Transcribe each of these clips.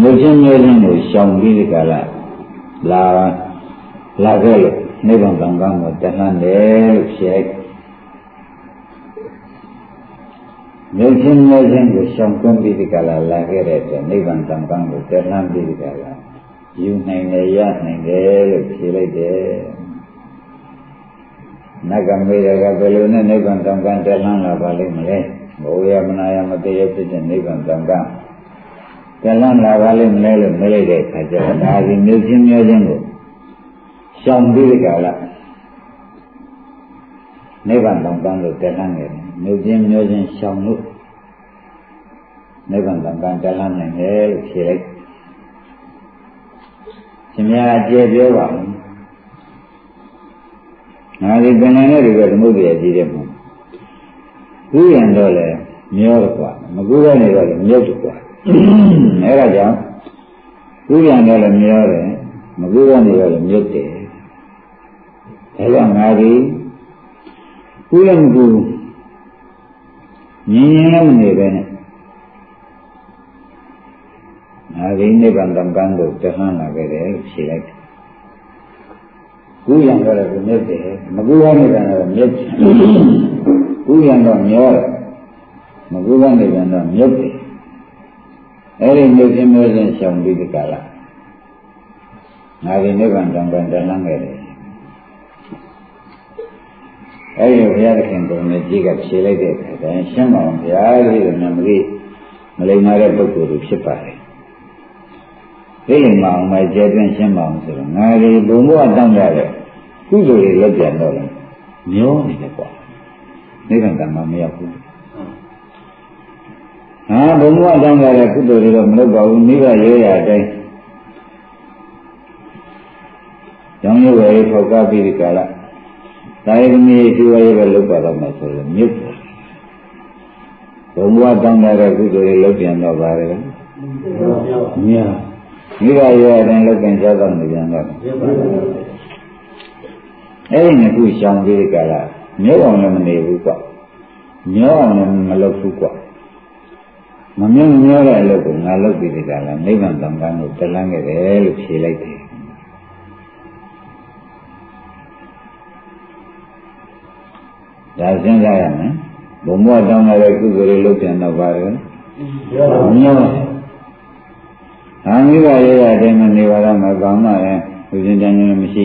မြို့ချင်းမြို့ချင်းကိုရှောင်ပြီးဒီကလာလာလာခဲ့လို့နိဗ္ဗာန်တန်ခါကိုတလှမ်းတယ်လို့ဖြေလိုက်မြို့ချင်းမြို့ချင်းကိုရှောင်ကွင်းပြီးဒီကလာလာခဲ့တဲ့အတွက်နိဗ္ဗာန်တန်ခါကိုတလှမ်းပြီးဒီကလာယူနိုင်တယ်ရနိုင်တယ်လို့ဖြေလိုက်တယ်နဂမေရကဘယ်လိုနဲ့နိဗ္ဗာန်တန်ခါတလှမ်းလာပါလိမ့်မလဲဘဝယမနာယမတရဖြစ်တဲ့နိဗ္ဗာန်တန် ခါတလှမ်းလာပါလိမ့်မလဲလို့မေးလိုက်တဲ့အခါကျတော့ဒါဒီမြို့ချင်းမြို့ချင်းကိုရှောင်ပြီးဒီကလာနိဗ္ဗာန်တန်ခါလို့တလှမ်းနေတယ်မြို့ချင်းမြို့ချင်းရှောင်လို့နိဗ္ဗာန်တန်ခါတလှမ်းနိုင်တယ်လို့ဖြေလိုက်ရှင်များအကျေပြောပါဦးငါဒီပင်လည်းတွေကသမုဒ္ဒရာကြီးတယ်မို့ကူးရင်တော့လေမျောတော့กว่าမကူးရနေတော့လေမြုပ်တော့กว่า အဲဒါကြောင့်ကူးရင်တော့လေမျောတယ်မကူးရနေတော့လေမြုပ်တယ်ဒါကြောင့်ငါဒီကူးလည်းမကူးငြင်းငြင်းလည်းမနေပဲနဲ့ငါဒီနိဗ္ဗာန်တန်ခမ်းကိုတဟန်းလာခဲ့တယ်လို့ဖြေလိုက်တယ်ကူးရင်တော့လည်းမြုပ်တယ်မကူးရနေတော့မြုပ်တယ်ကူးရင်တော့မျောတယ်မကူးရနေတော့မြုပ်တယ် အဲ့ဒီမြုပ်ခြင်းမျိုးချင်းရှောင်ပြီးဒီကလာငါဒီနိဗ္ဗာန်တန်ခမ်းတဟန်းခဲ့တယ်အဲ့ဒီဘုရားသခင်ကိုယ်နဲ့ကြီးကဖြေလိုက်တဲ့အခါကျရင်ရှင်းပါအောင်ဘုရားလေးကနမလေးမလိမ္မာတဲ့ပုဂ္ဂိုလ်တွေဖြစ်ပါတယ်။ဒီလိမ္မာအောင်မကျဲတွင်ရှင်းပါအောင်ဆိုတော့ငါဒီဘုံဘဝတောင်းရတဲ့ကုသိုလ်တွေလက်ပြန်တော့တယ်မျောနေတယ်ကွာ။နိဗ္ဗာန်တမှာမရောက်ဘူး။ ဟာဘုံဘဝတောင်းရတဲ့ကုသိုလ်တွေတော့မလုပ်ပါဘူး။နိဗ္ဗာန်ရေးရတဲ့အတိုင်းကြောင်းရွယ်ရေးဖောက်ကားပြီးဒီကလာဒါရသမီးရှိဝရဲပဲလုပ်ပါတော့မယ်ဆိုရင်မြုပ်တယ်ဘုံဘဝတောင်းတဲ့ကုသိုလ်တွေလုပ်ပြန်တော့ပါတယ်မြတ်မိဘရဲ့အတိုင်းလုပ်ပြန်ကြတော့နေပြန်တော့အဲ့ဒီနှစ်ခုရှောင်ပြီးကြလားမြုပ်အောင်လည်းမနေဘူးကွညောအောင်လည်းမလုပ်ဘူးကွ မမြုပ်ညောတဲ့အလုပ်ကိုငါလုပ်ပြီးကြလားနိဗ္ဗာန်တန်ခါကိုတလန်းခဲ့တယ်လို့ဖြေလိုက်တယ်ဒါစဉ်းစားရမယ်ဘုံဘဝတောင်းလာတဲ့ကုသိုလ်တွေလုပ်ပြန်တော့ပါတယ်ညောအာမိဘရဲ့အတိုင်းမနေပါတော့မကောင်းပါရဲ့သူစဉ်းတန်းနေမရှိ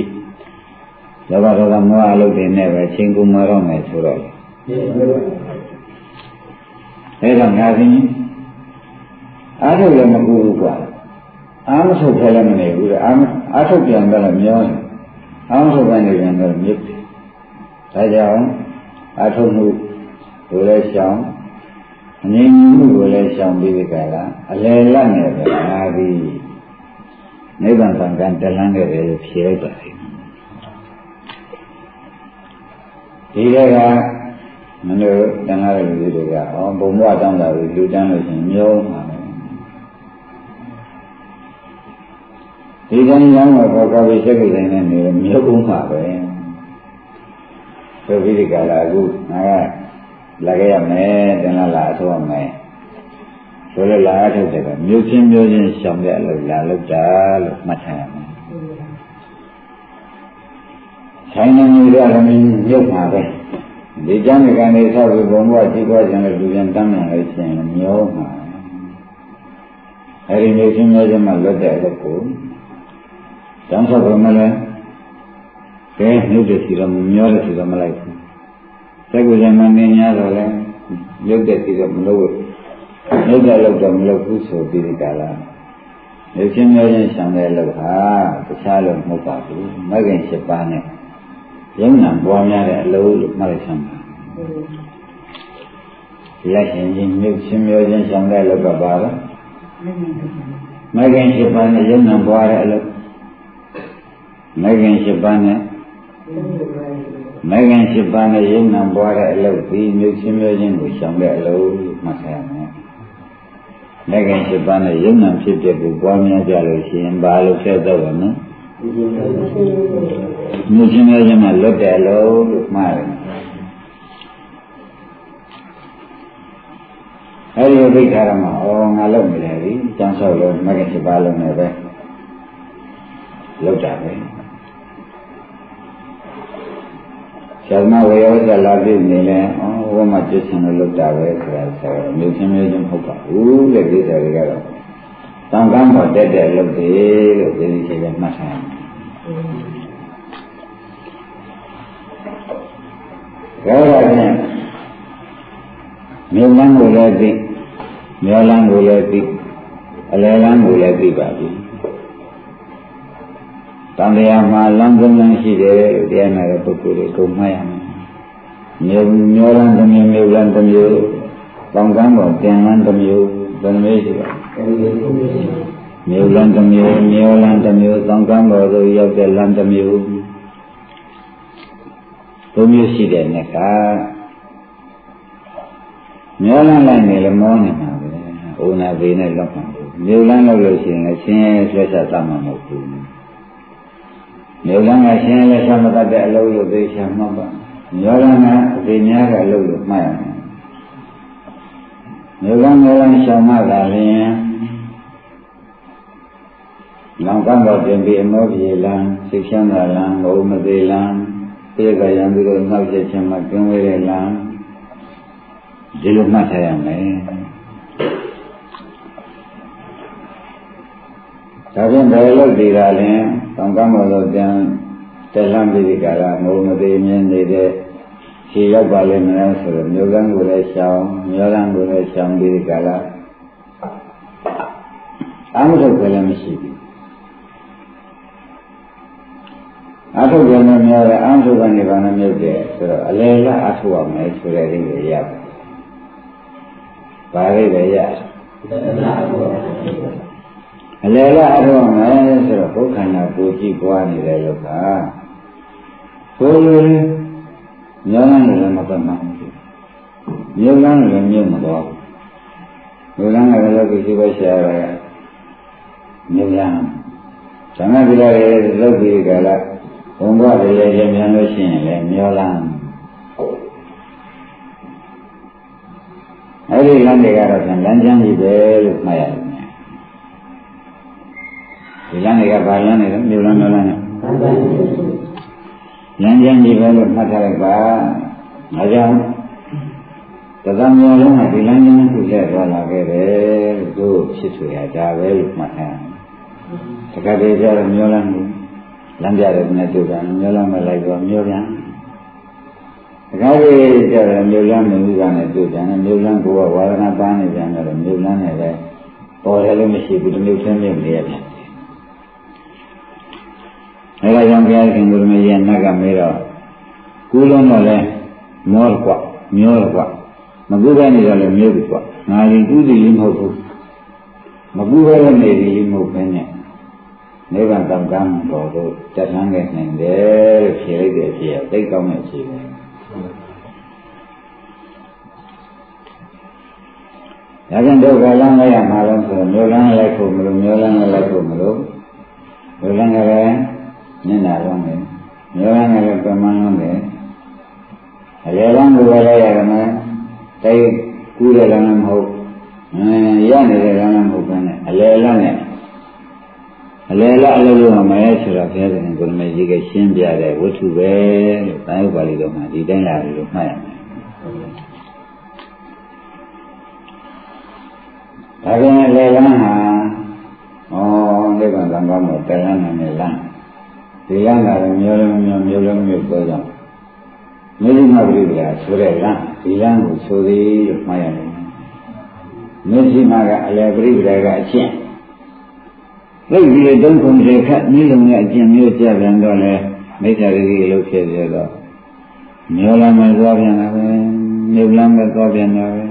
လောဘဒေါသမောဟအလုပ်တွေနဲ့ပဲချင်းကူမာတော့မယ်ဆိုတော့အဲ့တော့ငါစဉ်း အားထုတ်လည်းမကူဘူးကွာအားမထုတ်ခဲလည်းမနေဘူးတဲ့အားအားထုတ်ပြန်တော့မျောတယ်အားမထုတ်ပြန်နေပြန်တော့မြစ်တယ်ဒါကြောင့်အထုံမှုကိုလည်းရှောင်အငြိမ်မှုကိုလည်းရှောင်ပြီးဒီကလာအလယ်လတ်နေတယ်ငါဒီနိဗ္ဗာန်သံဃာတလန်းခဲ့တယ်လို့ဖြေလိုက်ပါတယ်ဒီကကမလို့တန်ခါရလူတွေကဩဘုံဘဝတောင်းတာကိုလူတန်းလို့ရှင်မျိုးမှာ ဒီကံရောင်းတော့ကောပြီးစက်ကိစ္စနဲ့နေမျိုးကုန်မှာပဲဆိုပြီးဒီကလာအခုငါကလာခဲ့ရမယ်တန်လာလာအထောက်မယ်ဆိုတော့လာထုတ်တယ်ကမြို့ချင်းမြို့ချင်းရှောင်တဲ့အလုပ်လာလုပ်တာလို့မှတ်ထားရမယ်ဆိုင်နေမျိုးရလည်းမြုပ်မှာပဲဒီကျမ်းကနေဆောက်ပြီးဘုံဘဝကြည့်သွားခြင်းလို့လူပြန်တမ်းနိုင်လို့ရှိရင်မျောမှာအဲဒီမြို့ချင်းမြို့ချင်းမှာလွတ်တဲ့အလုပ်ကို တန်းဆောက်ဖို့မလဲကဲမြုပ်တဲ့စီတော့မျောတဲ့စီတော့မလိုက်ဘူးစက်ကူဇမနေ냐တော့လဲမြုပ်တဲ့စီတော့မလုပ်ဘူးမြုပ်တဲ့လောက်တော့မလုပ်ဘူးဆိုပြီးဒီကလာမြုပ်ချင်းမျောချင်းရှောင်တဲ့လောက်ဟာတခြားလို့မဟုတ်ပါဘူးမဂ္ဂင်၈ပါးနဲ့ယုံနာပွားများတဲ့အလုပ်လို့မှတ်လိုက်ဆမ်းပါလက်ရှင်ချင်းမြုပ်ချင်းမျောချင်းရှောင်တဲ့လောက်ကပါတော့မဂ္ဂင်၈ပါးနဲ့ယုံနာပွားတဲ့အလုပ် မဂ္ဂင်၈ပါးနဲ့မဂ္ဂင်၈ပါးနဲ့ယုံနာပွားတဲ့အလုပ်ဒီမြုပ်ချင်းမျိုးချင်းကိုရှောင်တဲ့အလုပ်မှတ်ထားရမယ်။မဂ္ဂင်၈ပါးနဲ့ယုံနာဖြစ်တဲ့ကိုပွားများကြလို့ရှိရင်ဘာလို့ဆက်တော့လဲနော်။မြုပ်ချင်းမျိုးချင်းမှာလွတ်တဲ့အလုပ်လို့မှားတယ်။ဒအဲဒီလိုသိထားရမှာဩငါလုပ်နေတယ်ဒီကျမ်းဆောက်လို့မဂ္ဂင်7ပါးလုံးနဲ့ပဲလောက်တာပဲ ဆရာမဝေယောဇလာပြည့်နေလဲဩဘုမပြည့်စင်လို့လောက်တာပဲဆိုတာဆိုတော့မြို့ချင်းမြို့ချင်းမဟုတ်ပါဘူးတဲ့ဒီစားတွေကတော့တန်ခမ်းပေါ်တက်တဲ့လုပ်တယ်လို့ဒီလိုချိန်မှတ်ထားရတယ်ဒါတော့ဖြင့်မြို့လမ်းကိုလည်းသိမြို့လမ်းကိုလည်းသိအလယ်လမ်းကိုလည်းသိပါပြီ တန်တရားမှာလမ်းကုန်လမ်းရှိတယ်တရားနာတဲ့ပုဂ္ဂိုလ်တွေကုန်မှတ်ရမယ်မြို့မြို့လမ်းတစ်မျိုးမြို့လမ်းတစ်မျိုးတောင်ကမ်းပေါ်တင်လမ်းတစ်မျိုးဘယ်နှမျိုးရှိပါမြို့လမ်းတစ်မျိုးမြို့လမ်းတစ်မျိုးတောင်ကမ်းပေါ်သို့ရောက်တဲ့လမ်းတစ်မျိုးဘုမျိုးရှိတဲ့နေ့ကမျောလန်းလိုက်နေလည်းမောနေမှာပဲ။ဥနာသေးနဲ့လောက်မှာ။မြို့လန်းလောက်လို့ရှိရင်လည်းရှင်းရဲဆွဲဆက်သမှာမဟုတ်ဘူး။ မြို့လန်းကရှင်းရဲဆက်မတတ်တဲ့အလုပ်လို့သိချင်မှပါ။မျောလန်းကအသေးများတဲ့အလုပ်လို့မှတ်ရမယ်။မြို့လန်းမြို့လန်းရှောင်မှသာလျှင်လောင်ကမ်းတော်ပြင်ပြီးအမောပြေလန်းစိတ်ချမ်းသာလန်းဘုံမသေးလန်းပြေကရံပြီးတော့နောက်ချက်ချင်းမှကျင်းဝဲတဲ့လန်းဒီလိုမှတ်ထားရမယ် ဒါဖြင့်ဘယ်လိုဒီကလည်းတောင်ကမ်းပေါ်လို့ပြန်တက်လန့်ပြီးဒီကလာငိုမသေးမြင်နေတဲ့ခြေရောက်ပါလိမ့်မယ်ဆိုတော့မြို့ကန်းကိုလည်းရှောင်းမြို့ကန်းကိုလည်းရှောင်းပြီးဒီကလာအာမထုတ်လည်းမရှိဘူးအထုတ်တယ်နဲ့များတယ်အာမထုတ်ကနေဘာနဲ့မြုပ်တယ်ဆိုတော့အလေလက်အထုတ်ရမယ်ဆိုတဲ့အိမ်ကိုရတယ်ပါရိပဲရ အလေလာအထောက်မယ်ဆိုတော့ဘုခန္ဓာကိုကြည့်ပွားနေတဲ့လောကကိုယ်လိုညောင်းနေလည်းမပတ်မှန်းဘူးညောင်းလည်းမြုပ်မသွားဘူးညောင်းလည်းလောကကြီးပဲရှာရတာညောင်းဇမတိရရဲ့လောကီကလာဘုံဘဝတွေရဲ့မြန်လို့ရှိရင်လည်းမျောလန်းအဲ့ဒီလမ်းတွေကတော့ပြန်လမ်းကျမ်းကြီးပဲလို့မှတ်ရတယ် ဒီလမ်းတွေကဘာလမ်းတွေလဲမြို့လမ်းမြို့လမ်းနဲ့လမ်းကျမ်းကြီးပဲလို့မှတ်ထားလိုက်ပါဒါကြောင့်တသမျိုးလုံးကဒီလမ်းကျမ်းကိုလက်သွားလာခဲ့တယ်လို့သူဖြစ်ဆိုရတာပဲလို့မှတ်ထားတယ်တခါတည်းကျတော့မြို့လမ်းကိုလမ်းပြတယ်နဲ့တွေ့တာမြို့လမ်းမလိုက်တော့မြို့ပြန်တခါလေကျတော့မြို့လမ်းမြူကနဲ့တွေ့ကြတယ်မြို့လမ်းကိုဝါရဏပန်းနေကြတယ်မြို့လမ်းနဲ့ပဲပေါ်တယ်လို့မရှိဘူးဒီမြို့ချင်းမြုပ်နေရတယ် အဲဒါကြောင့်ဘုရားရှင်ကိုရမကြီးကနတ်ကမေးတော့ကူးလုံးတော့လဲမောကွာမျောကွာမကူးပဲနေတော့လဲမြုပ်ကွာငါရင်ကူးစီလေးမဟုတ်ဘူးမကူးပဲနေစီလေးမဟုတ်ဘဲနဲ့နိဗ္ဗာန်တောင်ကမ်းတော်တို့တက်ဆန်းခဲ့နိုင်တယ်လို့ဖြေလိုက်တဲ့အဖြေကသိကောင်းတဲ့ဖြေပဲဒါကြောင့်ဒုက္ခလမ်းလိုက်ရမှာလို့ဆိုတော့မျိုးလမ်းလိုက်ဖို့မလို့မျိုးလမ်းလိုက်ဖို့မလို့မျိုးလမ်းကလည်း မျက်နာလုံးတယ်မျိုးလမ်းကလည်းပမန်းလုံးတယ်အလေလမ်းကိုပဲလိုက်ရမယ်တိတ်ကူးတယ်လည်းမဟုတ်အဲရနေတဲ့လမ်းလည်းမဟုတ်ဘဲနဲ့အလေလမ်းနဲ့အလေလအလုပ်လုပ်မှာမဲဆိုတော့ဘုရားရှင်ကိုယ်မကြီးကရှင်းပြတဲ့ဝတ္ထုပဲလို့တာယုပါဠိတော်မှာဒီတိုင်းလာလို့မှတ်ရမယ်ဒါပြန်လေလန်းဟာဩနိဗ္ဗာန်သံဃာမှာတလန်းနဲ့လန်း ဒီလန်းကလည်းမျိုးလုံးမျိုးမျိုးလုံးမျိုးပြောကြမိလိမဂရိကဆိုတဲ့လန်းဒီလန်းကိုဆိုသည်လို့မှတ်ရတယ်မျက်စိမှာကအလယ်ပရိပဒါကအချင်းသိပြီးတုံးခုံတွေခတ်မိလုံးနဲ့အကျင့်မျိုးကြပြန်တော့လဲမိစ္ဆာရိကိလို့ဖြစ်ရတော့မျိုးလမ်းမဲ့သွားပြန်တာပဲမျိုးလမ်းမဲ့သွားပြန်တာပဲ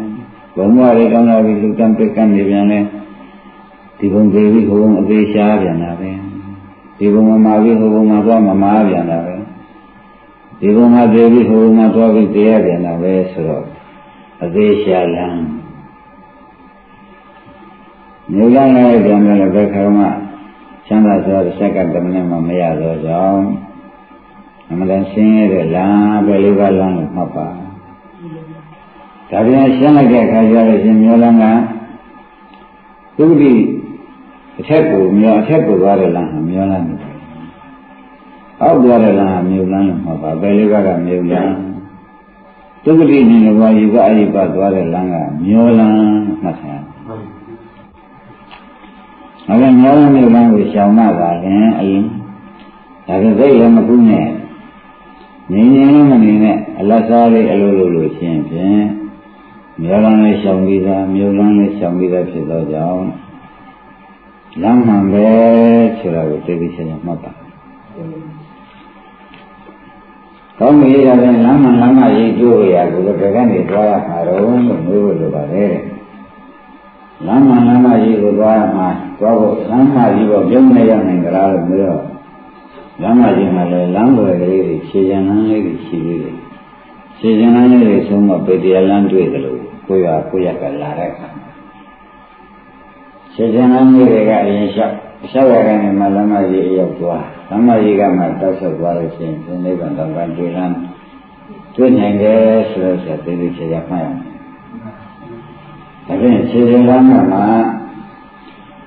ဘုံဘဝတွေကောင်းလာပြီလူတံပစ်ကနေပြန်လဲဒီဘုံသေးပြီးဟိုဘုံအသေးရှားပြန်တာပဲ ဒီဘုံမမာပြီးဟိုဘုံမှာသွားမမာပြန်တာပဲဒီဘုံမှာသေးပြီးဟိုဘုံမှာသွားပြီးတရားပြန်တာပဲဆိုတော့အသေးရှားလမ်းမျိုးလမ်းလည်းပြန်တယ်ဘယ်ခါမှချမ်းသာစွာစက်ကတမနဲ့မှမရတော့ကြောင်းအမှန်တန်ရှင်းရတဲ့လမ်းပဲလေးပါးလမ်းလို့မှတ်ပါဒါပြန်ရှင်းလိုက်တဲ့အခါကျတော့ရှင်မြောလန်းကသုတိ အထက်ကိုမြောအထက်ကိုသွားတယ်လားမြောလန်းနေအောက်သွားတယ်လားမြေလန်းလို့မှာပါဘယ်လေးကကမြေလန်းသုတိနေဘဝယူကအရိပသွားတဲ့လမ်းကမြောလန်းမှတ်ထား။အဲဒါမြောလန်းမြေလန်းကိုရှောင်မှပါရင်အရင်ဒါကစိတ်လည်းမကူးနဲ့ငြင်းငြင်းမနေနဲ့အလတ်စားလေးအလိုလိုလို့ရှင်းဖြင့်မြေလန်းလေးရှောင်ပြီးသားမြို့လန်းလေးရှောင်ပြီးသားဖြစ်သောကြောင့် လမ်းမှန်ပဲဆိုတာကိုသိသိချင်ချင်မှတ်ပါကောင်းပြီဒါပြန်လမ်းမှန်လမ်းမရေးကျိုးရကိုဘယ်ကနေသွားရမှာတော့လို့မျိုးလို့လိုပါတယ်လမ်းမှန်လမ်းမရေးကိုသွားရမှာသွားဖို့လမ်းမကြီးတော့ပြုံးနေရနိုင်ကြလားလို့မျိုးတော့လမ်းမကြီးမှာလည်းလမ်းွယ်ကလေးတွေခြေချင်လမ်းလေးတွေရှိသေးတယ်ခြေချင်လမ်းလေးတွေဆုံးတော့ပေတရားလမ်းတွေ့တယ်လို့ကိုယ်ရကိုယ်ရကလာတဲ့အခါ ခြေချင်လမ်းလေးတွေကအရင်လျှောက်လျှောက်ရကနေမှလမ်းမကြီးအရောက်သွားလမ်းမကြီးကမှတောက်လျှောက်သွားလို့ရှိရင်ဒီနိဗ္ဗာန်တော့ကတွေ့လမ်းတွေ့နိုင်တယ်ဆိုတော့ဆက်သေးသေးချေချာမှတ်ရမယ်ဒါဖြင့်ခြေချင်လမ်းမှာ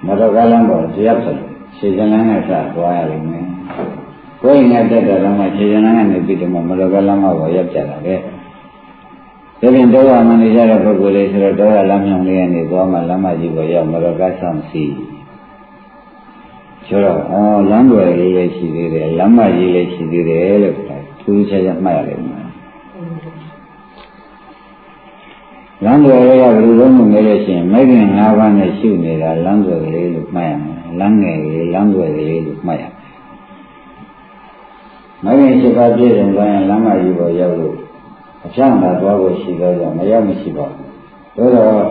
မတော်ကလမ်းပေါ်ဇရပ်ဆိုခြေချင်လမ်းနဲ့စသွားရလိမ့်မယ်ကိုယ်ငါတက်တဲ့တော့မှခြေချင်လမ်းကနေပြီးတော့မတော်ကလမ်းမှာပေါ်ရပ်ကြတာပဲ ဒါဖြင့်တော့မှနေကြတဲ့ပုဂ္ဂိုလ်လေးဆိုတော့တော့လမ်းမြောင်လေးကနေသွားမှလမ်းမကြီးပေါ်ရောက်မတော်ကဆောင်စီဆိုတော့အော်လမ်းတွေလေးလည်းရှိသေးတယ်လမ်းမကြီးလည်းရှိသေးတယ်လို့ထူးခြားခြားမှတ်ရတယ်မှာလမ်းတွေလေးကဘယ်လိုလုပ်နေလဲရှိရင်မိခင်၅ပါးနဲ့ရှုနေတာလမ်းတွေကလေးလို့မှတ်ရမယ်လမ်းငယ်လေးလမ်းတွေကလေးလို့မှတ်ရမယ်မိခင်7ပါးပြည့်စုံသွားရင်လမ်းမကြီးပေါ်ရောက်လို့ အဖြောင်းတာသွားဖို့ရှိတော့ကြောင့်မရောက်မရှိပါဘူးဒါတော့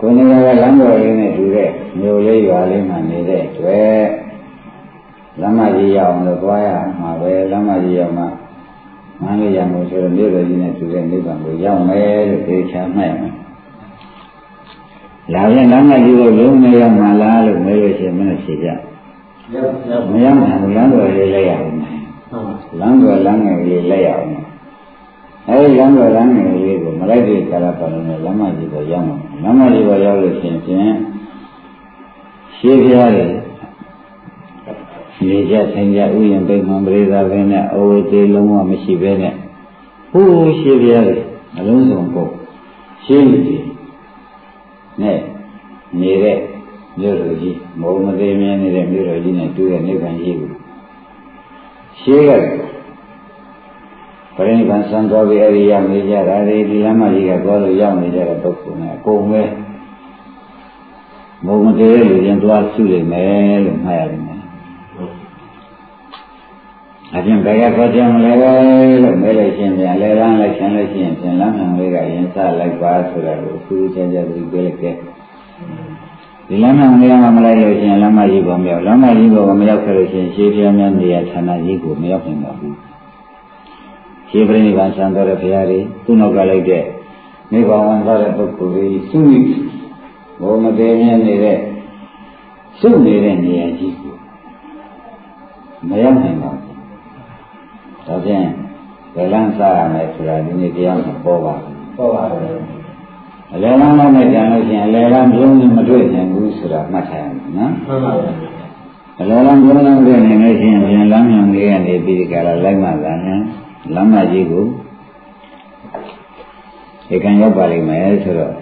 ကိုယ်နေရာကလမ်းတော်လေးနဲ့တူတဲ့မြို့လေးရွာလေးမှာနေတဲ့တွေ့လမ်းမကြီးရောက်အောင်လို့သွားရမှာပဲလမ်းမကြီးရောက်မှမန္တလေးရမို့ဆိုတော့မြို့တော်ကြီးနဲ့တူတဲ့နိဗ္ဗာန်ကိုရောက်မယ်လို့သိချာမှတ်ရမယ်။လာရင်လမ်းမကြီးကိုလုံးနေရမှာလားလို့မေးလို့ရှိရင်မနဲ့ဖြေကြ။မရောက်နိုင်ဘူးလမ်းတော်လေးလိုက်ရအောင်။လမ်းတော်လမ်းငယ်လေးလိုက်ရအောင်။ အဲဒီလမ်းတော်လမ်းငယ်လေးကိုမလိုက်တဲ့ကာလပတ်လုံးနဲ့လမ်းမကြီးကိုရောက်မှာ။လမ်းမကြီးကိုရောက်လို့ရှိရင်ဖြင့်ရှင်းပြရတယ်နေကြဆိုင်ကြဥယျာဉ်ပိမှန်ပရိသာပဲနဲ့အဝေသေးလုံးဝမရှိပဲနဲ့ဟိုးရှင်းပြရတယ်အလုံးစုံကိုရှင်းပြီနဲ့နေတဲ့မြို့တော်ကြီးမုံမသေးမြဲနေတဲ့မြို့တော်ကြီးနဲ့တွေ့တဲ့နိဗ္ဗာန်ကြီးကိုရှင်းရတယ် ပရိနိဗ္ဗာန်ဆံတော်ပြီးအဲဒီရောက်နေကြတာဒီလမ်းမကြီးကသွားလို့ရောက်နေကြတဲ့ပုဂ္ဂိုလ်နဲ့အကုန်ပဲမုံမသေးတဲ့လူချင်းသွားဆုလိမ့်မယ်လို့မှတ်ရတယ်အပြင်ဘယ်ကခေါ်ကြမလဲလို့မဲလို့ရှင်ပြန်လဲရမ်းလိုက်ရှင်လို့ရှိရင်ပြန်လမ်းမှန်လေးကရင်စလိုက်ပါဆိုတာကိုသူချာချာသူပြောလိုက်တဲ့ဒီလမ်းမှန်လေးကမလိုက်လို့ရှိရင်လမ်းမကြီးပေါ်မရောက်လမ်းမကြီးပေါ်မရောက်ခဲ့လို့ရှိရင်ရှေးပြားများနေရာဌာနကြီးကိုမရောက်နိုင်ပါဘူး ရှေးပြိဋိဘံဆံတော်တဲ့ဘုရားတွေသူ့နောက်ကလိုက်တဲ့နိဗ္ဗာန်ဝင်သွားတဲ့ပုဂ္ဂိုလ်တွေစုမိဘုံမတည်မြဲနေတဲ့စုနေတဲ့နေရာကြီးကိုမရောက်နိုင်ပါဘူးဒါဖြင့်ဗလန်းစားရမယ်ဆိုတာဒီနေ့တရားမှာပေါ်ပါပေါ်ပါတယ်အလယ်လမ်းတော့နဲ့ကြံလို့ရှိရင်အလယ်လမ်းပြုံးနေမတွေ့နိုင်ဘူးဆိုတာမှတ်ထားရမယ်နော်မှန်ပါပါအလယ်လမ်းပြုံးနေမတွေ့နိုင်လို့ရှိရင်ပြန်လမ်းမြောင်လေးကနေပြီးဒီကရလိုက်မှလာရင် လမ်းမကြီးကိုဧကံရောက်ပါလိမ့်မယ်ဆိုတော့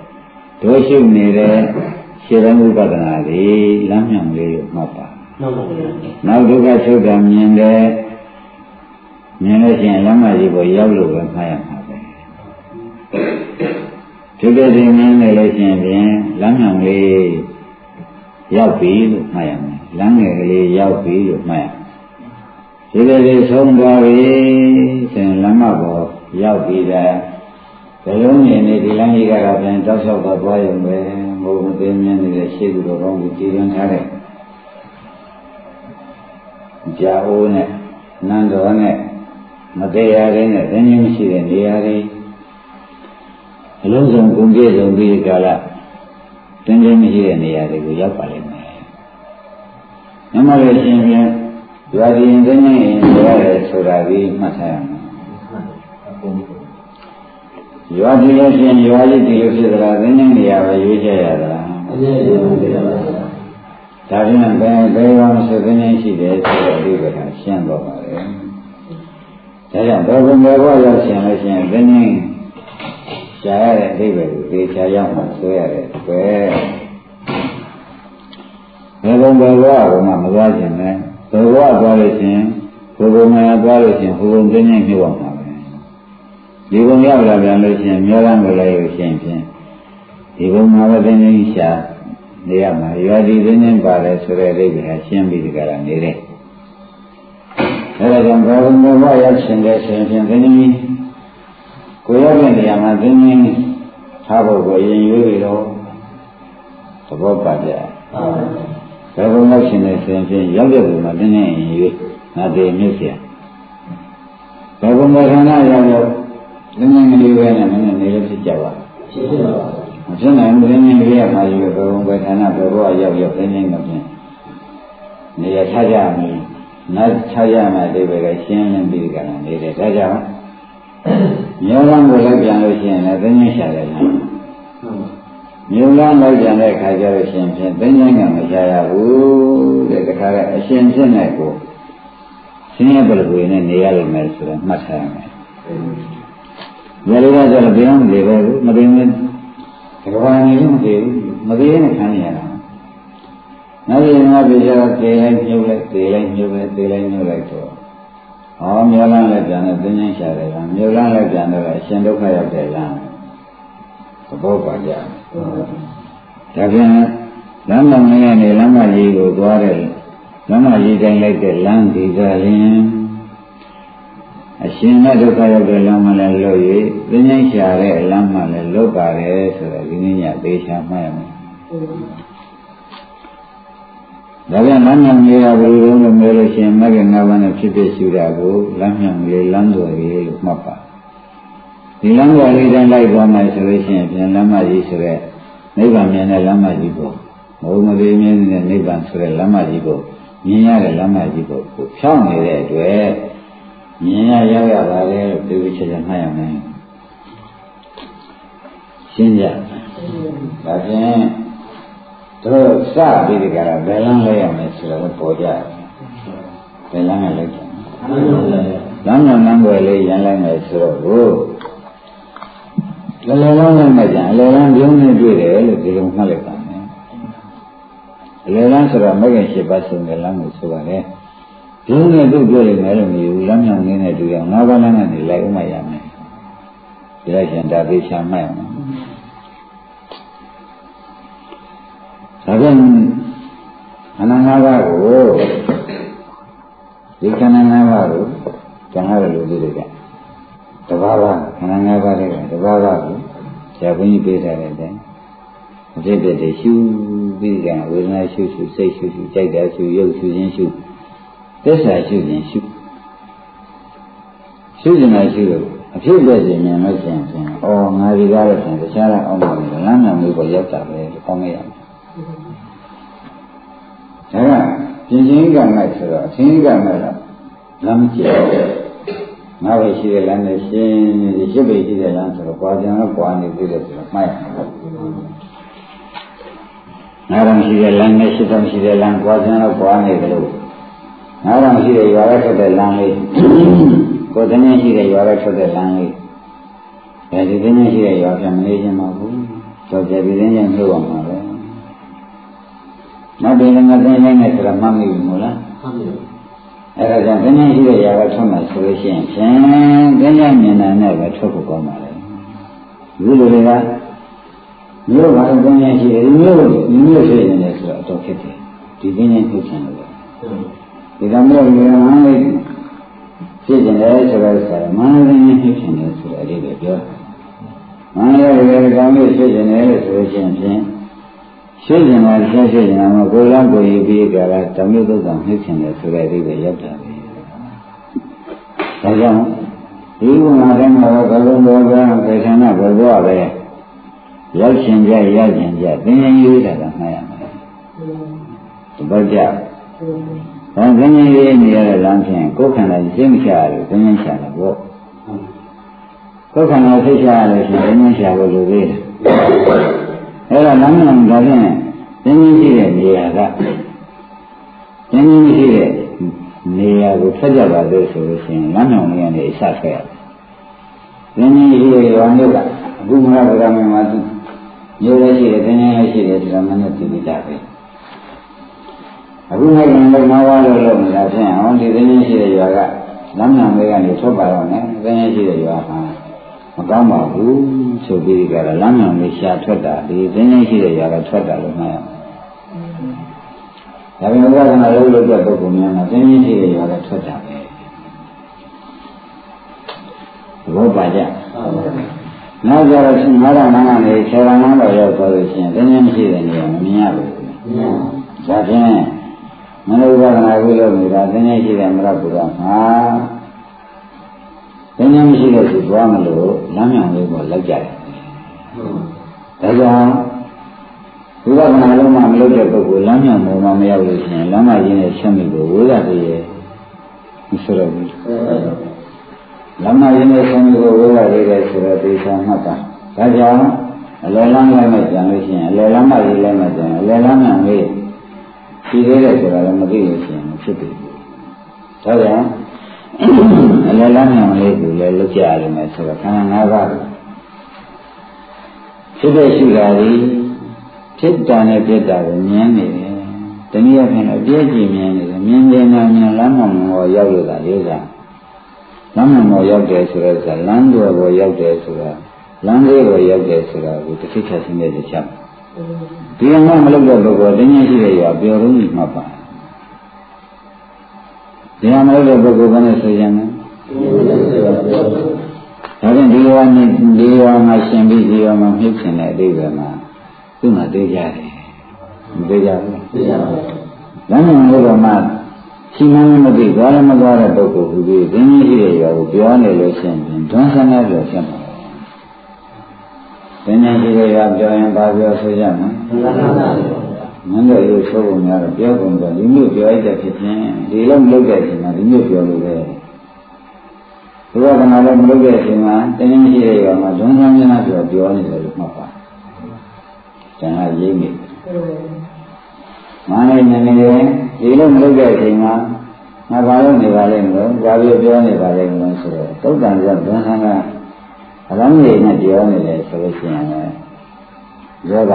တို့ရှိနေတဲ့ခြေရမှုပဒနာလေးလမ်းမြောင်လေးကိုမှတ်ပါမှန်ပါပါနောက်ဒုက္ခချုပ်တာမြင်တဲ့မြင်လို့ရှိရင်လမ်းမကြီးကိုရောက်လို့ပဲမှားရမှာပဲဒီလိုဒီမြင်နေလို့ရှိရင်ဖြင့်လမ်းမြောင်လေးရောက်ပြီလို့မှားရမယ်လမ်းငယ်ကလေးရောက်ပြီလို့မှားရ ဒီလိုဒီဆုံးသွားပြီဆိုရင်လမ်းမပေါ်ရောက်ပြီတဲ့ဘယ်လုံးမြင်နေဒီလမ်းကြီးကတော့ပြန်တောက်လျှောက်တော့သွားရုံပဲမဟုတ်မသိမြင်နေတဲ့ရှေ့သူတော်ကောင်းကိုကြည်ရန်ထားတဲ့ကြာအိုးနဲ့နန်းတော်နဲ့မတရားတဲ့နဲ့သိဉ္ဇင်းမရှိတဲ့နေရာတွေအလုံးစုံကုန်ပြည့်စုံပြီးကာလသိဉ္ဇင်းမရှိတဲ့နေရာတွေကိုရောက်ပါလိမ့်မယ်။မြမလို့ရှင်ပြန် ရွာဒီရင်သိဉ္ဇင်းရင်ဆိုရတယ်ဆိုတာပြီးမှတ်ထားရမယ်။ရှရွာဒီလို့ရှင်ရွာကြီးဒီလိုဖြစ်သလားသင်္ကြန်နေရာပဲရွေးချယ်ရသလားအကျဉ်းရုံးပြပါဗျာဒါဖြင့်ဘယ်ဘယ်ရောဆိုသင်္ကြန်ရှိတယ်ဆိုတဲ့အဓိပ္ပာယ်ရှင်းတော့ပါလေဒါကြောင့်ဘယ်ဘုံဘယ်ဘဝရောက်ရှင်လို့ရှင်သင်္ကြန်ရှားရတဲ့အဓိပ္ပာယ်ကိုသိချာရောက်မှဆိုရတဲ့အတွက်ဘယ်ဘုံဘယ်ဘဝကမှမသွားခြင်းနဲ့ ဘယ်ဘဝသွားလို့ရှင်ဘုံဘုံမှာသွားလို့ရှင်ဘုံဘုံသင်္ကြန်ပြုအောင်ပါပဲဒီဘုံရောက်လာပြန်လို့ရှင်မျောလမ်းကိုလည်းလို့ရှင်ဖြင့်ဒီဘုံမှာပဲသင်္ကြန်ရှားနေရမှာရွာဒီသင်းင်းပါတယ်ဆိုတဲ့အိဗေဟာရှင်းပြီးဒီကရနေတယ်။အဲဒါကြောင့်ဘာဝမေဘရောက်ရှင်တဲ့ဆိုရင်ဖြင့်သင်းင်းကိုရောက်တဲ့နေရာမှာသင်းင်းထားဖို့ကိုရင်ရွေးပြီးတော့သဘောပါကြ။ဘာ ဝမေရှင်တဲ့ဆိုရင်ဖြင့်ရောက်တဲ့ဘုံမှာသင်းင်းရင်ရွေးငါတည်မြုပ်เสีย။ဘာဝမေခန္ဓာရောက်တော့သင်းင်းကလေးပဲနဲ့မင်းနေလို့ဖြစ်ကြပါ ရှင်းပါပါ မဖြစ်နိုင်ဘူးသင်္ကြန်ကြီးရမှာယူဘုံဘယ်ဌာနဘယ်ဘဝရောက်ရောက်သင်္ကြန်မဖြစ်နေရထားကြမယ်နတ်ထားကြမယ်အိဗေကရှင်းလင်းပြီးကြတာနေတယ်ဒါကြောင့်မြေလမ်းကိုလည်းပြန်လို့ရှိရင်လည်းသင်္ကြန်ရှာတယ်လား ဟုတ်မြေလမ်းလိုက်ပြန်တဲ့အခါကျတော့ရှင်ဖြင့်သင်္ကြန်ကမရှာရဘူးတဲ့တခါကအရှင်ဖြစ်နေကိုဆင်းရဲပလကွေနဲ့နေရလိမ့်မယ်ဆိုတော့မှတ်ထားရမယ်။ဒါလေးကကျတော့ဘယ်မှမလေပဲဘူးမသိဘူး။ဒီဘာနေလို့မသိဘူးမသိရင်ခံရတာ။နောက်ရင်ငါပြေတော့သေလိုက်မြုပ်လိုက်သေလိုက်မြုပ်လိုက်သေလိုက်မြုပ်လိုက်တော့ဟောမြေလန်းလည်းပြန်တော့သင်္ချင်ရှာတယ်လားမြေလန်းလည်းပြန်တော့အရှင်ဒုက္ခရောက်တယ်လားသဘောပါကြ။ ဒါပြန်လမ်းမမင်းနဲ့လမ်းမကြီးကိုသွားတယ်လမ်းမကြီးတိုင်းလိုက်တဲ့လမ်းဒီကရင်အရှင်နဲ့ဒုက္ခရောက်တဲ့လမ်းမှလည်းလွတ်၍သင်္ချင်ရှာတဲ့လမ်းမှလည်းလွတ်ပါတယ်ဆိုတော့ဒီနေ့ညသေချာမှတ်ရမယ်ဒါပြန်လမ်းမြောင်ကြီးကဘယ်လိုလုပ်လို့လို့ရှိရင်မဂ္ဂင်၅ပါးနဲ့ဖြစ်ဖြစ်ရှုတာကိုလမ်းမြောင်ကြီးလမ်းတော်ကြီးလို့မှတ်ပါဒီလမ်းတော်လေးတိုင်းလိုက်သွားမှဆိုလို့ရှိရင်ပြန်လမ်းမကြီးဆိုတဲ့ နိဗ္ဗာန်မြင်တဲ့လမ်းမကြီးကိုဘုံမသေးမြင်တဲ့နိဗ္ဗာန်ဆိုတဲ့လမ်းမကြီးကိုမြင်ရတဲ့လမ်းမကြီးကိုကိုဖြောင်းနေတဲ့အတွက်မြင်ရရောက်ရပါလေလို့ပြောပြချက်ချက်မှတ်ရမယ်ရှင်းကြဒါဖြင့်တို့စပြီးဒီကရဘယ်လမ်းလဲရမယ်ဆိုတော့ပေါ်ကြတယ်ဘယ်လမ်းကလဲကြအမှန်ပါဗျာလမ်းတော်လမ်းွယ်လေးရန်လိုက်မယ်ဆိုတော့ကို အလယ်လမ်းလိုက်မှကြအလယ်လမ်းပြုံးနေတွေ့တယ်လို့ဒီလိုမှတ်လိုက်ပါမယ်အလယ်လမ်းဆိုတော့မဂ္ဂင်၈ပါးဆုံးတဲ့လမ်းကိုဆိုပါတယ်ပြုံးနေသူ့တွေ့လိမ့်မယ်လို့မယူလမ်းမြောင်နေတဲ့တူအောင်ငါးပါးလမ်းကနေလိုက်ဥမရမယ်ဒီလိုက်ရှင်ဒါသေးချာမှတ်အောင်ဒါကြောင့်အနန္တဘာကိုဒီခန္ဓာ၅ပါးကိုကျန်ရတဲ့လူကြီးတွေက တဘာဝခန္ဓာ၅ပါးတွေကတဘာဝကိုဇာဘုန်းကြီးပေးထားတဲ့အတိုင်းအဖြစ်ဖြစ်တွေရှုပြီးကြဝေဒနာရှုရှုစိတ်ရှုရှုကြိုက်တာရှုရုပ်ရှုခြင်းရှုသစ္စာရှုခြင်းရှုရှုခြင်းနဲ့ရှုလို့အဖြစ်ဖြစ်ခြင်းမြင်လို့ရှိရင်ဖြင့်အော်ငါဒီကားလို့ဖြင့်တခြားတော့အောင်ပါမယ်လမ်းမှန်မျိုးပေါ်ရောက်တာပဲကောင်းရရမယ်ဒါကပြင်းချင်းကံလိုက်ဆိုတော့အသင်းကံလိုက်တော့လမ်းမကျဲ ငါပဲရှိတဲ့လမ်းနဲ့ရှင်းဒီရှစ်ပေရှိတဲ့လမ်းဆိုတော့ကွာကြံတော့ကွာနေပြီလေဆိုတော့မှိုက်ငါတော့ရှိတဲ့လမ်းနဲ့ရှစ်တော့ရှိတဲ့လမ်းကွာကြံတော့ကွာနေတယ်လို့ငါတော့ရှိတဲ့ရွာရထွက်တဲ့လမ်းလေးကိုယ်တည်းရှိတဲ့ရွာရထွက်တဲ့လမ်းလေးအဲဒီတည်းရှိတဲ့ရွာပြန်မနေခြင်းမဟုတ်ဘူးကြောက်ကြပြီးတင်းချင်းနှိုးအောင်ပါပဲနောက်ပြီးလည်းငါသိနေတယ်ဆိုတော့မှတ်မိဘူးမို့လားဟုတ်ပြီ အဲ့ဒါကြောင့်သင်္ကြန်ရှိတဲ့ຢာကထွက်မှဆိုလို့ရှိရင်ဖြင့်သင်္ကြန်မြင်တာနဲ့ပဲထွက်ဖို့ကောင်းပါလေဒီလိုတွေကမြို့ကသင်္ကြန်ရှိတယ်ဒီမြို့မြို့ဖြစ်နေတယ်ဆိုတော့အတော်ဖြစ်တယ်ဒီသင်္ကြန်ထုတ်ချင်တယ်ဒီကမြို့ကမန်းလေးဖြစ်နေတယ်ဆိုတော့ဆိုတော့မန်းလေးဖြစ်ချင်တယ်ဆိုတဲ့အလေးတွေပြောမန်းလေးကကောင်းလေးဖြစ်နေတယ်ဆိုလို့ရှိရင်ဖြင့် ရှင်းကျင်တာရှင်းရှင်းကျင်တာမကိုယ်လုံးကိုယ်ရေးပြီးကြတာဓမ္မသုတ်ကနှိမ့်ချင်တယ်ဆိုတဲ့အသေးပဲရောက်တာပဲ။ဒါကြောင့်ဒီဘုရားတိုင်းမှာဘယ်လိုဘောကခေသနာဘယ်ဘောပဲရောက်ရှင်ကြရရှင်ကြသင်္ကြန်ရေးတာကမှတ်ရမယ်။ဒီဘောကြ။ဘာသင်္ကြန်ရေးနေရတဲ့လမ်းဖြင့်ကိုယ်ခန္ဓာရှင်းမချရလို့သင်္ကြန်ချတာပေါ့။ကိုဒုက္ခနဲ့သိချရလို့ရှိရင်ဉာဏ်ရှာဖို့လိုသေးတယ် အဲ့တော့လမ်းမှန်ဒါဖြင့်ဉာဏ်ရှိတဲ့နေရာကဉာဏ်ရှိတဲ့နေရာကိုဖက်ကြပါလို့ဆိုလို့ရှိရင်လမ်းမှန်လေးကနေအစဆက်ရတယ်ဉာဏ်ရှိတဲ့ရွာမျိုးကအခုမှဗုဒ္ဓမြတ်မှာသူမျိုးလည်းရှိတယ်ဉာဏ်လည်းရှိတယ်ဆိုတာမနဲ့သိကြပဲအခုမှလည်းမဝါလို့လို့နေတာဖြင့်အောင်ဒီဉာဏ်ရှိတဲ့ရွာကလမ်းမှန်လေးကနေထွက်ပါတော့မယ်ဉာဏ်ရှိတဲ့ရွာဟာ မကောင်းပါဘူးဆိုပြီးကြတော့လမ်းမှန်လေးရှာထွက်တာဒီသင်္ချင်ရှိတဲ့ຢာကထွက်တာလို့မှတ်ရအောင်ဒါပေမဲ့ဝိပဿနာလုပ်လို့တဲ့ပုဂ္ဂိုလ်များကသင်္ချင်ရှိတဲ့ຢာကထွက်တာပဲဘောပါကြနောက်ကြတော့ရှင်ငါးရမန်းကနေဆယ်ရမန်းတော့ရောက်သွားလို့ရှိရင်သင်္ချင်ရှိတဲ့နေရာမမြင်ရဘူးဒါဖြင့်မနုဝိပဿနာကိုလုပ်နေတာသင်္ချင်ရှိတဲ့မရပုရမှာ ဘယ်နှမရှိတဲ့သူသွားမလို့လမ်းမြောင်လေးပေါ်လိုက်ကြတယ်။ဒါကြောင့်ဘုရားကနာလုံးမမလုပ်တဲ့ပုဂ္ဂိုလ်လမ်းမြောင်ပေါ်မှာမရောက်လို့ရှိရင်လမ်းမကြီးနဲ့ဆက်မိကိုဝိရသေးရဲ့မဆိုရဘူး။လမ်းမကြီးနဲ့ဆက်မိကိုဝိရသေးတယ်ဆိုတော့ဒေသမှတ်တာ။ဒါကြောင့်အလယ်လမ်းလိုက်မှကြံလို့ရှိရင်အလယ်လမ်းမကြီးလိုက်မှကြံအလယ်လမ်းမြောင်လေးရှိသေးတယ်ဆိုတာလည်းမသိလို့ရှိရင်မဖြစ်ဘူး။ဒါကြောင့်အ လယ်လမ်းမြောင်လေးကိုလည်းလွတ်ကြရလိမ့်မယ်ဆိုတော့ခန္ဓာ၅ပါးဖြစ်တဲ့ရှိတာဒီဖြစ်တာနဲ့ပြစ်တာကိုမြင်နေတယ်။တနည်းအားဖြင့်အပြည့်ကြည့်မြင်နေတယ်။မြင်တယ်နာမြင်လမ်းမောင်မောရောက်လို့တာလေးကလမ်းမောင်မောရောက်တယ်ဆိုတော့ကလမ်းတော်ကိုရောက်တယ်ဆိုတာလမ်းလေးကိုရောက်တယ်ဆိုတာကိုတစ်စိတ်ချက်ဆင်းတဲ့ချက်။ဒီမှာမလုပ်တဲ့ပုဂ္ဂိုလ်တင်းချင်းရှိတဲ့ရွာပျော်လို့မှတ်ပါ။ဒီမှာမလုပ်တဲ့ပုဂ္ဂိုလ်ကလည်းဆိုရင် ဒါဖြင့်ဒီရွာနဲ့ဒီရွာမှာရှင်ပြီးဒီရွာမှာမြုပ်ရှင်တဲ့အတိတ်ကမှာသူ့မှာသိကြတယ်မသိကြဘူးသိကြပါဘူးလမ်းမြင်လို့တော့မှရှိမှန်းမသိသွားလည်းမသွားတဲ့ပုဂ္ဂိုလ်ဘူးဒီသိင်းကြီးရဲ့ရွာကိုပြောနေလို့ရှင်ရင်ဒွန်းဆန်းတဲ့ပြောရှင်းပါသိင်းကြီးရဲ့ရွာပြောရင်ဘာပြောဆိုရမလဲမင်းတို့ရုပ်ဆိုးပုံများတော့ပြောကုန်တော့ဒီမျိုးပြောရတဲ့ဖြစ်ချင်းဒီလိုမလုပ်တဲ့အချိန်မှာဒီမျိုးပြောလို့ပဲ ဘုရားကနာလည်းမလုပ်တဲ့အချိန်မှာတင်းတင်းရှိတဲ့ရွာမှာဇွန်ဆန်းမြတ်ပြောပြောနေတယ်လို့မှတ်ပါကျန်တာရေးမိမနဲ့နေနေဒီလိုမလုပ်တဲ့အချိန်မှာငါဘာလို့နေပါလဲမလို့ဘာပြောပြောနေပါလဲမလို့ဆိုတော့သုတ်တန်ကဇွန်ဆန်းကအလောင်းကြီးနဲ့ပြောနေတယ်ဆိုလို့ရှိရင်လည်းယောဂ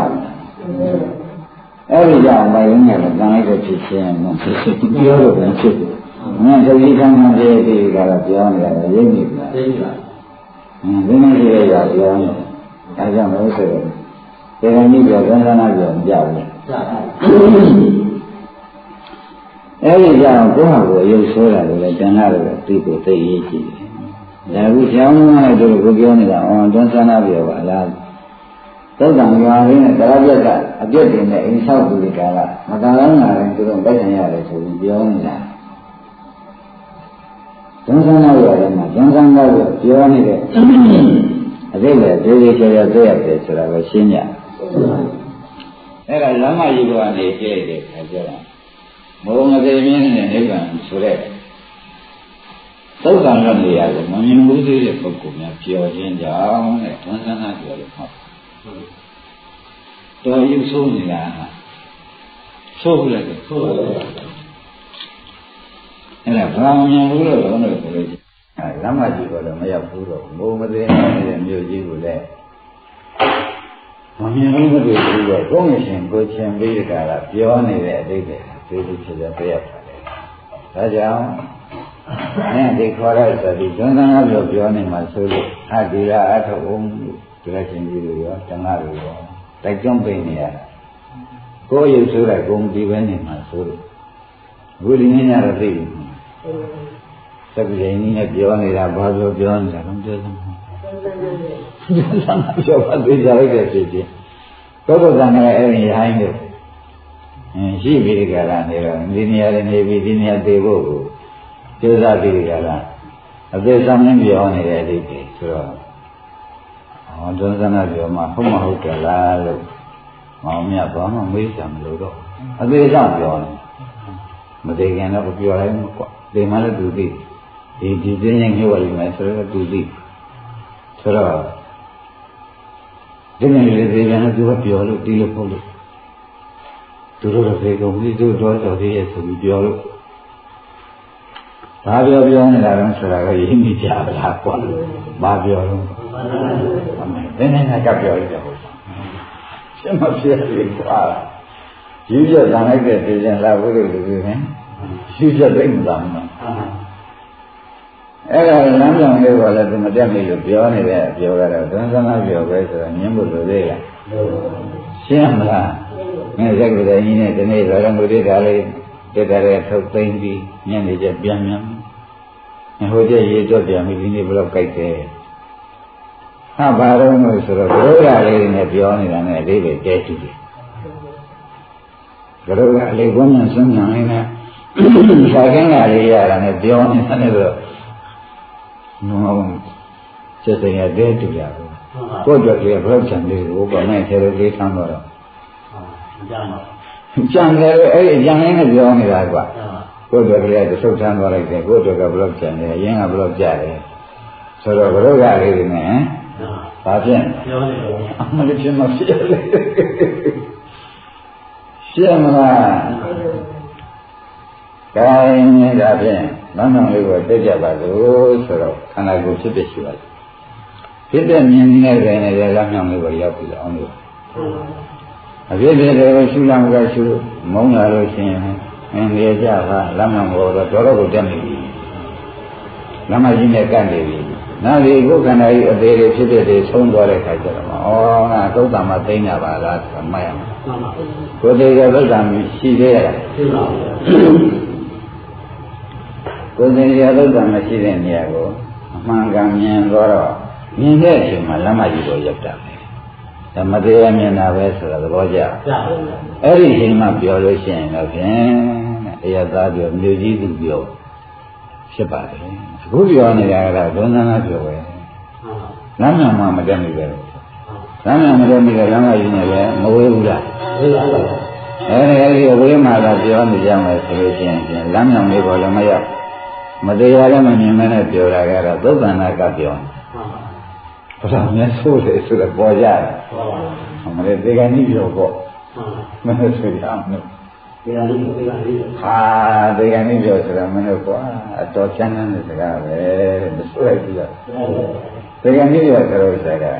အဲ့ဒီကြောင့်မယုံနဲ့လည်းကံလိုက်တဲ့ဖြစ်ခြင်းမဖြစ်ဘူးပြောလို့ပဲဖြစ်တယ်။ ငါသတိခံခံပြည့်ဒီကတော့ပြောနေတာရင်းနေပြီလား။သိပါဘူး။ဒီနေ့ဒီရရပြောနေတယ်။ဒါကြောင့်လို့ဆိုတော့ဒီကနေ့ပြောသံဃာနာပြောမကြဘူး။ကြပါဘူး။အဲ့ဒီကြောင့်ကိုယ့်ဟာကိုယ်ရုပ်ဆိုးတာလည်းတဏှာတွေသိကိုသိရေးကြည့်တယ်။ဒါကူကျောင်းနဲ့တို့ကိုပြောနေတာအော်သံဃာနာပြောပါလား။သုတ်တံရွာရင်းနဲ့တရားပြတ်ကအပြည့်တင်တဲ့အိမ်ဆောက်သူတွေကမတန်လောင်းလာတယ်သူတို့တိုက်ဆိုင်ရတယ်ဆိုပြီးပြောနေတာ ဇန်ဆန်းနောက်ရတယ်မှာဇန်ဆန်းနောက်ရပြောနေတဲ့အတိတ်လည်းဒေဒီချေရသိရတယ်ဆိုတာကိုရှင်းကြအဲ့ဒါလမ်းမကြီးကနေပြည့်တယ်ခါကြတာမောငသေမြင်းနဲ့နိဗ္ဗာန်ဆိုတဲ့သုတ်တံရဲ့နေရာကိုမမြင်ဘူးသေးတဲ့ပုဂ္ဂိုလ်များပြောခြင်းကြောင့်တဲ့ဇန်ဆန်းနောက်ပြောလို့ဟုတ်တော်ရုပ်ဆိုးနေတာဆိုးဘူးလေဆိုးပါဘူး အဲ့ဒါဘာမှမမြင်ဘူးလို့တော့လို့ဆိုလို့အဲလမ်းမကြီးတော့လည်းမရောက်ဘူးတော့ဘုံမသိနေတဲ့မြို့ကြီးကိုလည်းမမြင်ဘူးမတွေ့ဘူးတော့ကိုယ်ငရှင်ကိုချင်းပြီးတကလားပြောနေတဲ့အတိတ်တွေသိသိချင်ချင်ပြရပါတယ်ဒါကြောင့်အဲဒီခေါ်ရဆိုပြီးဇွန်သံဃာပြောပြောနေမှာဆိုလို့အဒီရာအထုံးလို့ဒီကချင်းကြီးတွေရောတဏှာတွေရောတိုက်တွန်းပေးနေရတာကိုယ်ရုပ်ဆိုးတဲ့ဂုံဒီပဲနေမှာဆိုလို့ဘုရားနည်းများတော့သိဘူး သက္ကရာနည်းနဲ့ပြောနေတာဘာပြောပြောနေတာတော့ပြောစမ်းပြောပါသေးကြလိုက်တဲ့ဖြစ်ချင်းသောတော်ကံနဲ့အဲ့ဒီဟိုင်းတို့ရှိပြီကြလားနေတော့ဒီနေရာနဲ့နေပြီဒီနေရာသေးဖို့ကိုကျိုးစားပြီကြလားအသေးဆောင်ရင်းပြောနေတဲ့အဓိပ္ပာယ်ဆိုတော့ဟောဒုသနာပြောမှဟုတ်မဟုတ်ကြလားလို့မောင်မြတ်ဘာမှမေးကြမလို့တော့အသေးဆောင်ပြောနေမသေးခင်တော့ပြောလိုက်ကွာ ဒီမှလည်းသူသိဒီဒီသိရင်ညှို့ရလိမ့်မယ်ဆိုတော့သူသိထဆိုတော့ဒီနေ့လေဒီကနေ့သူကပြောလို့တီးလို့ဖို့လို့သူတို့တော့ဖေကုန်ပြီသူတို့တော့သေးရဲ့ဆိုပြီးပြောလို့ဘာပြောပြောနေတာလဲဆိုတာကရင်းမိကြပါလားကွာဘာပြောလို့အမေဒီနေ့ကပြောရတော့ရှင်းမဖြစ်လေကွာယူရဇာလိုက်တဲ့ပြည်ရင်လာဖို့လို့လူတွေဟင် ယူရသိမ့်တာမှာအဲ့ဒါလမ်းကြောင်လေးကလည်းသူမတက်မိလို့ပြောနေတဲ့အပြောကတော့သံသနာပြောပဲဆိုတော့ညင်းဖို့လိုသေးလားရှင်းမလားငါဇက်ကလေးကြီးနဲ့ဒီနေ့ဇာရံကိုတိတာလေးတက်တဲ့ထုတ်သိမ့်ပြီးညနေကျပြန်ပြန်ဟိုကျရေတော့ပြန်ပြီးဒီနေ့ဘယ်တော့ကြိုက်တယ်ဟာဘာတော့လို့ဆိုတော့ဘုရားလေးတွေနဲ့ပြောနေတာနဲ့အလေးပဲတဲတူတယ်ကရုကအလေးကွန်းညာဆွမ်းညာလေးနဲ့ ဆာကင်းကလေးရတာနဲ့ပြောနေတာနဲ့ဆိုတော့နော်စက်စင်ရတဲတူရဘူးကိုယ့်ကြွက်ကလေးဘယ်တော့ချန်လေးကိုဘာနဲ့ထဲလို့လေးထမ်းတော့တော့ကြမ်းပါကြံတယ်အဲ့ဒီကြံလေးနဲ့ပြောနေတာကွာကိုယ့်ကြွက်ကလေးကသုတ်ထမ်းသွားလိုက်တယ်ကိုယ့်ကြွက်ကဘယ်တော့ချန်တယ်အရင်ကဘယ်တော့ကြတယ်ဆိုတော့ဘရုကလေးတွေနဲ့ဘာဖြစ်ပြောနေတော့အမလေးဖြစ်မဖြစ်လေရှင်းမလား ကိုင်းဒါဖြင့်လမ်းဆောင်လေးကိုတက်ကြပါလို့ဆိုတော့ခန္ဓာကိုယ်ဖြစ်ဖြစ်ရှိပါလိမ့်ဖြစ်တဲ့မြင်နေတဲ့နေတဲ့လမ်းဆောင်လေးကိုရောက်ပြီအောင်လို့အဖြစ်ဖြစ်တယ်ရှုလမ်းကရှုမုန်းလာလို့ရှိရင်အင်းနေကြပါလမ်းဆောင်ကိုတော့တော်တော်ကိုတက်နေပြီလမ်းမကြီးနဲ့ကပ်နေပြီနောက်ဒီကိုယ်ခန္ဓာကြီးအသေးလေးဖြစ်ဖြစ်လေးဆုံးသွားတဲ့ခါကျတော့ဩငါသုတ်တံမှာသိညာပါလားဆိုမှတ်ရမှာမှန်ပါကိုယ်သေးကသုတ်တံရှိသေးရလားသိပါဘူး ကိုယ်သေးကသုတ်တံမရှိတဲ့နေရာကိုအမှန်ကန်မြင်တော့မြင်တဲ့အချိန်မှာလမ်းမကြီးကိုရောက်တာပဲဒါမတရားမြင်တာပဲဆိုတာသဘောကျကြပါဘူးအဲ့ဒီအချိန်မှပြောလို့ရှိရင်တော့ဖြင့်တရားသားပြောမြို့ကြီးသူပြောဖြစ်ပါတယ်အခုပြောနေတာကဒုံသနာပြောပဲမှန်ပါလမ်းမှန်မှမတက်မိပဲလမ်းမှန်မတက်မိတဲ့လမ်းမကြီးနဲ့လည်းမဝေးဘူးလားသိပါဘူးအဲ့ဒီအဲ့ဒီဝေးမှသာပြောနေကြမယ်ဆိုလို့ရှိရင်ဖြင့်လမ်းမြောင်လေးပေါ်လည်းမရောက် မတရားလည်းမမြင်မဲနဲ့ပြောတာကတော့သုတ်တန်နာကပြောမှန်ပါဘုရားမြတ်ဆိုးတယ်ဆိုတော့ပေါ်ကြတယ်ဟုတ်ပါဘူးမလေးဒီကနေ့ပြောပေါ့မှန်ပါမင်းဆိုရအောင်လို့ဒီကနေ့ဒီကနေ့ဟာဒီကနေ့ပြောဆိုတာမင်းတို့ကွာအတော်ချမ်းသာတဲ့စကားပဲတဲ့မဆိုလိုက်ဘူးလားဒီကနေ့ပြောဆိုတော့စကား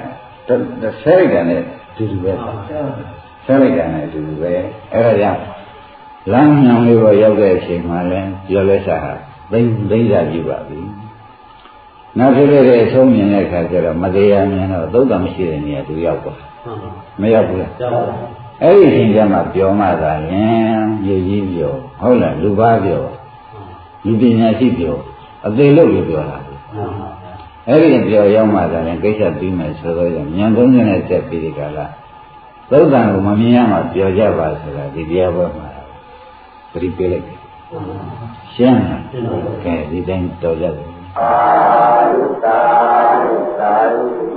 တဆဲလိုက်တာနဲ့ဒီလိုပဲဆဲလိုက်တာနဲ့ဒီလိုပဲအဲ့ဒါကြောင့်လမ်းမြောင်လေးပေါ်ရောက်တဲ့အချိန်မှလည်းပြောလဲစားဟာ သိမ့်သိမ့်စာကြည့်ပါပြီနောက်ဖြစ်ခဲ့တဲ့အဆုံးမြင်တဲ့အခါကျတော့မတရားမြင်တော့သုတ်တမရှိတဲ့နေရာသူရောက်သွားမှန်ပါမရောက်ဘူးလားကြပါဘူးအဲ့ဒီအချိန်ကျမှပြောမှသာရင်ရေကြီးပြောဟုတ်လားလူပါပြောလူပညာရှိပြောအသေးလို့လို့ပြောတာမှန်ပါအဲ့ဒီပြောရောက်မှသာရင်ကိစ္စပြီးမယ်ဆိုတော့ညံသုံးနဲ့တက်ပြီးဒီကလာသုတ်တန်ကိုမမြင်ရမှပြောကြပါဆိုတာဒီတရားပွဲမှာသတိပေးလိုက်တယ် ရှင်းလားကဲဒီတိုင်းတော်ကြတယ်သာဓုသာဓုသာဓု